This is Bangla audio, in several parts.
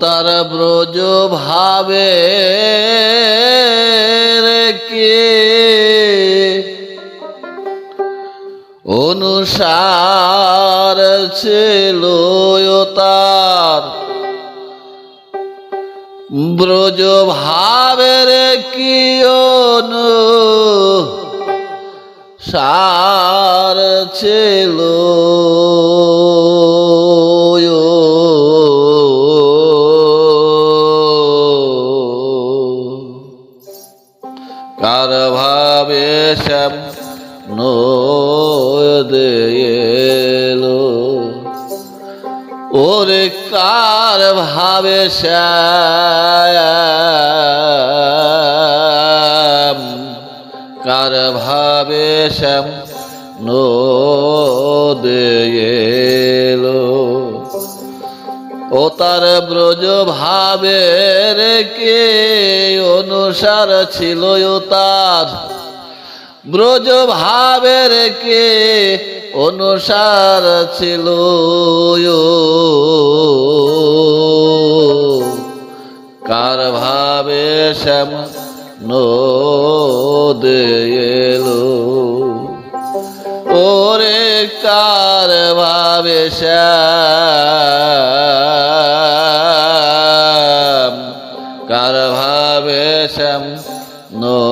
তার ব্রজ ভাবে কে অনুসার ছিল তার ব্রজ ভাবের কি অনু সার ছিল। কার ভাবে শ্যাম নয়েলো ওরে কার ভাবে কার ভাবে শ্যাম নদেলো ও তার ব্রজ ভাবের কে অনুসার ছিল তার? ব্রজ ভাবের কে অনুসার ছিল কার ভাবে শ্যাম নদেলো ওরে কার ভাবে শ্যাম কার ভাবে নদেলো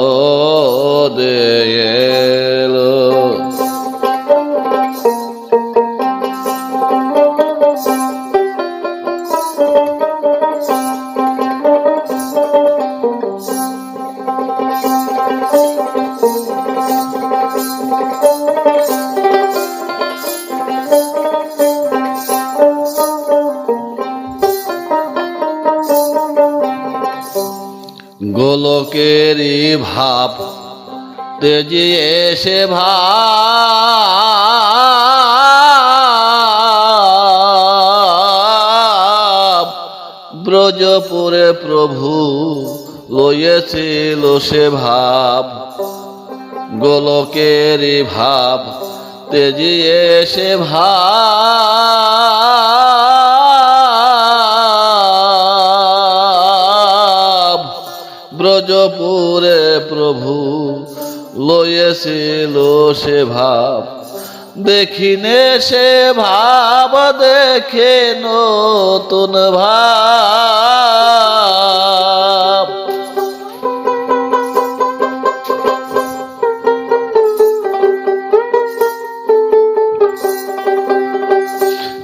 ভাব তেজি এসে ভাব, ব্রজপুরে প্রভু লইয়েছিল সে ভাব, গোলকেরই ভাব তেজি এসে ভাব, ব্রজপুরে লইয়েছিল সে ভাব। দেখিনে সে ভাব, দেখে নতুন ভাব।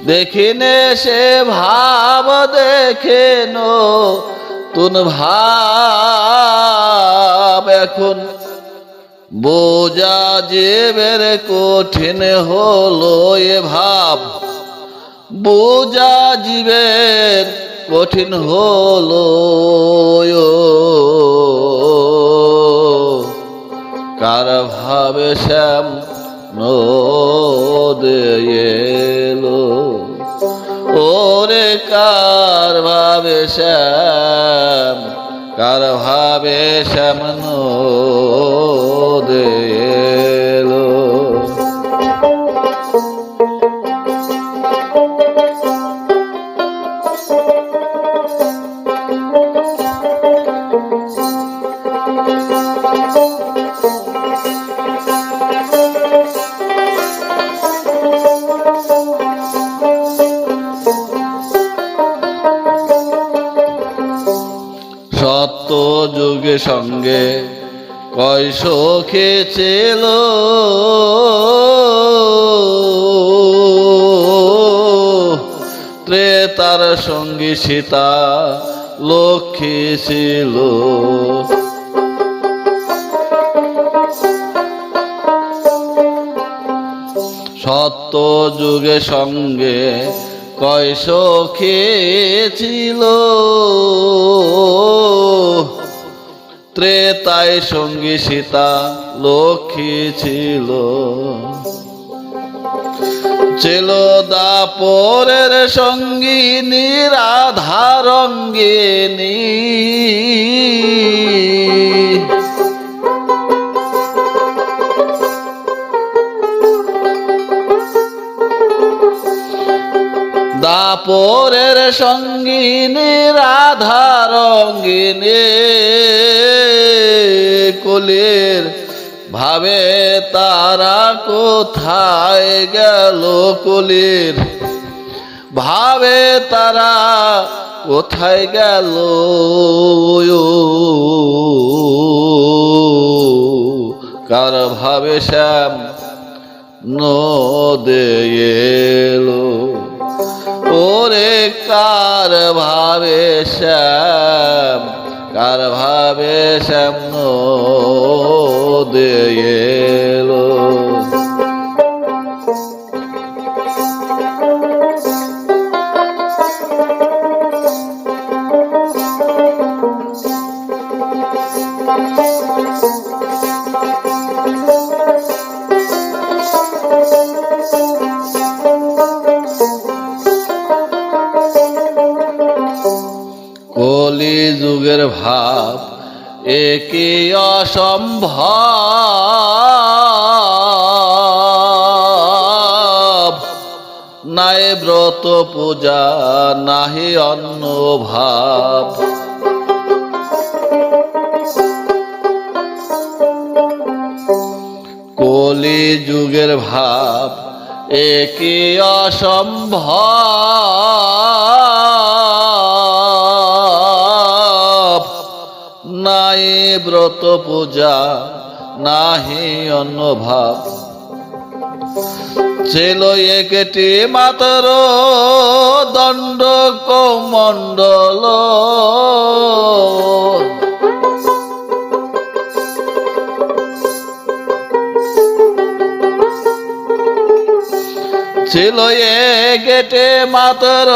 দেখিনে সে ভাব, দেখে নতুন ভাব। এখন বোঝা জীবের কঠিন হলো এ ভাব। বোঝা জীবের কঠিন হলো কার ভাবে শ্যাম নদেলো ওরে কার ভাবে শ্যাম কার ভাবে শ্যাম নদেলো সঙ্গে কয় সখে ছিল। ত্রেতার সঙ্গী সীতা লক্ষ্মী ছিল। সত্য যুগে সঙ্গে কয় সখে ছিল। ত্রেতায় সঙ্গী সীতা লক্ষ্মী ছিল। ছিল দাপরের সঙ্গিনী রাধারঙ্গিনী দাপরের সঙ্গে সঙ্গিনী রাধা রঙ্গিনী। কলির ভাবে তারা কোথায় গেল কলির ভাবে তারা কোথায় গেল? কার ভাবে শ্যাম নদে এলো? ওরে কার ভাবে শ্যাম কার ভাবে শ্যাম নদে একই অসম্ভব? নাই ব্রত পূজা নাহি অন্য ভাব কলি যুগের ভাব একই অসম্ভব? নাই ব্রত পূজা, নাহি অন্য ভাব ছিল একটি মাতর দণ্ড কমণ্ডল। ছিল এ গেটে মাতর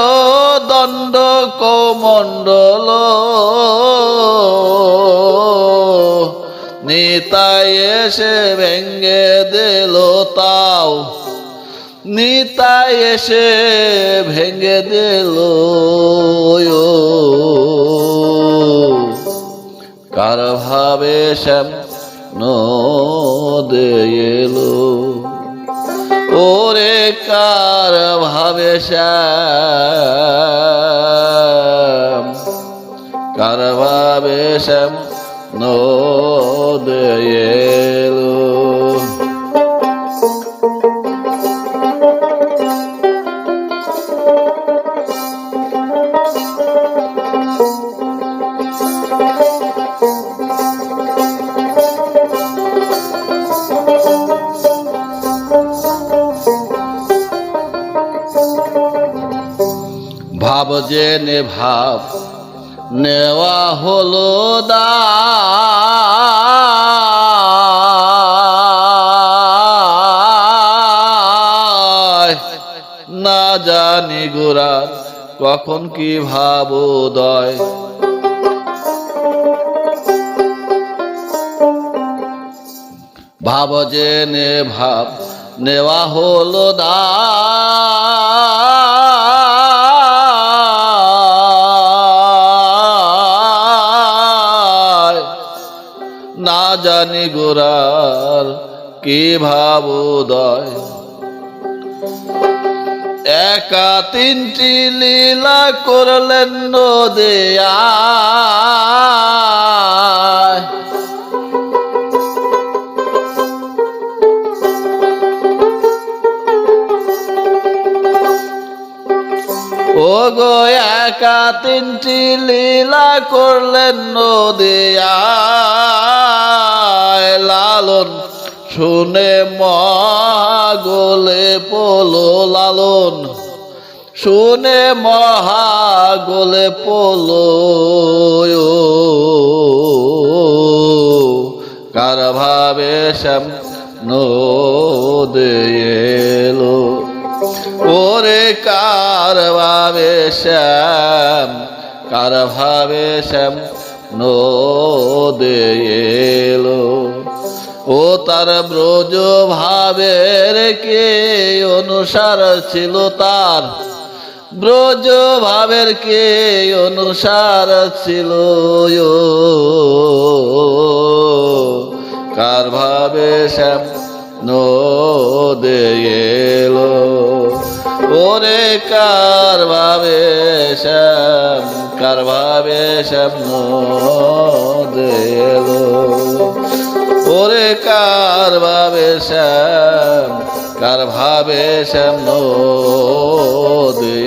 দণ্ড কমণ্ডল। নিতাই এসে ভেঙ্গে দিল তাও। নিতাই এসে ভেঙ্গে দিল কার ভাবে শ্যাম নদে ওরে কার ভাবে শ্যাম? কার ভাবে শ্যাম নদে এলো ভাব জেনে ভাব নেওয়া হলো দায়। না জানি গোড়ার কখন কি ভাবোদয় ভাব জেনে ভাব, নেওয়া হলো দায়। জানি গোরার কি ভাবোদয়। একা তিনটি লীলা করলেন নদেয়া ও গো একা তিনটি লীলা করলেন নদিয়ায়। লালন শুনে মহাগোলে পোলো লালন শুনে মহাগোলে পোলো। কার ভাবে শ্যাম নদে কার শ্যাম কার ভাবে শ্যাম নদে ও তার ব্রজ ভাবের কে অনুসার ছিল তার? ব্রজ ভাবের কে অনুসার ছিল কার ভাবে শ্যাম নদে এলো। ওরে কার ভাবে শ্যাম, কার ভাবে শ্যাম নদে এলো। ওরে কার ভাবে শ্যাম, কার ভাবে শ্যাম নদে